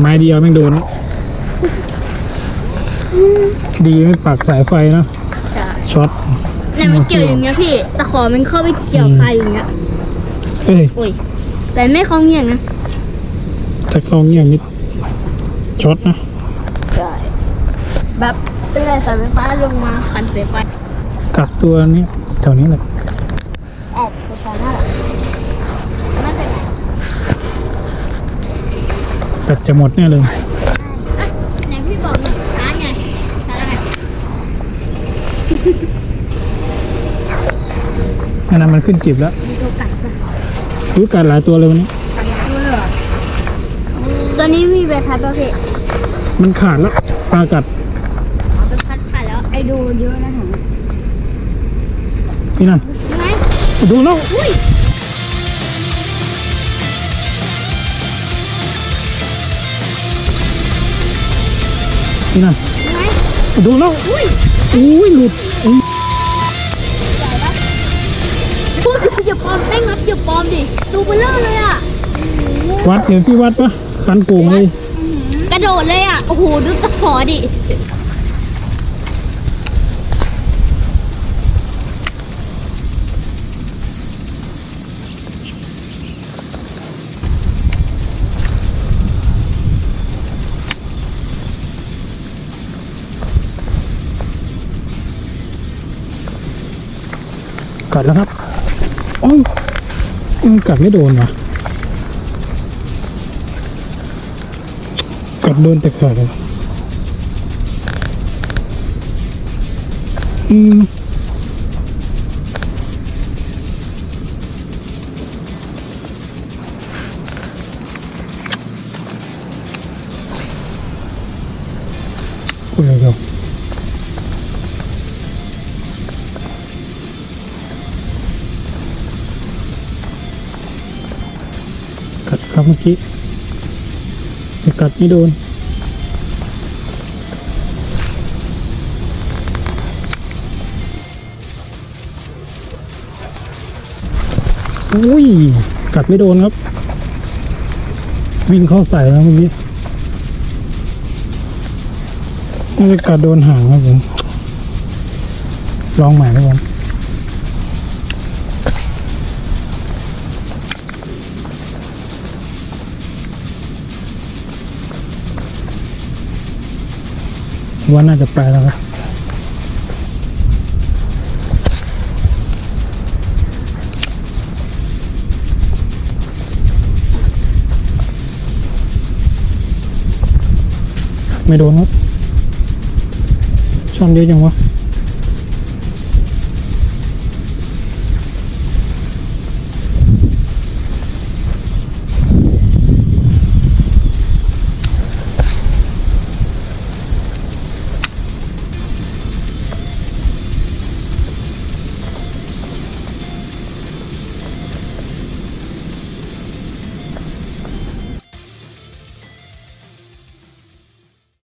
ไม้เดียวแม่งโดนแล้วดีไม่ปักสายไฟเนอะใช่ช็อตเนี่ยมันเกี่ยวอย่างเงี้ยพี่ตะขอมันเข้าไปเกี่ยวคาอย่างเงี้ยเอ้ยอุ้ยแต่ไม่เข้าเงี้ยงนะถ้าเขาเงี้ยนิดช็อตนะใช่แบบตั้งแต่สายไฟฟ้าลงมาคันสายไฟกัดตัวนี้แถวนี้แหละแอบไฟฟ้าหน้าหลังไม่เป็นไร กัดจะหมดแน่เลยไหนพี่บอกหนูช้าไงช้าไงอันนั้นมันขึ้นจิบแล้วมีตัวกัดปะรู้กัดหลายตัวเลยวันนี้ตัวนี้มีใบพัดป่ะพี่มันขาดแล้วปลากัดอ๋อใบพัดขาดแล้วไอ้ดูเยอะนะหนูพี่นั่นยังไง ดูแล้ว อุ้ย นั่นยังไงดูแล้วอุ้ยอุ้ยหลุดอุ้ยใหญ่ปะพูดอย่าปลอมแป้งครับอย่าปลอมดิตูเบลเลอร์เลยอะวัดเดี๋ยวพี่วัดปะคันโกงเลย กระโดดเลยอะ โอ้โห ดูตะขอดิ กัดแล้วครับโอ้ยมันกัดไม่โดนวะกัดโดนแต่ขาดเลยอืมคุยกับ ครับเมื่อกี้แต่กัดไม่โดนอุ้ยกัดไม่โดนครับ วิ่งเข้าใส่แล้วเมื่อกี้น่าจะกัดโดนหางครับผมลองใหม่ครับผม ว่าน่าจะไปแล้วนะไม่โดนครับช่อนเยอะจังวะ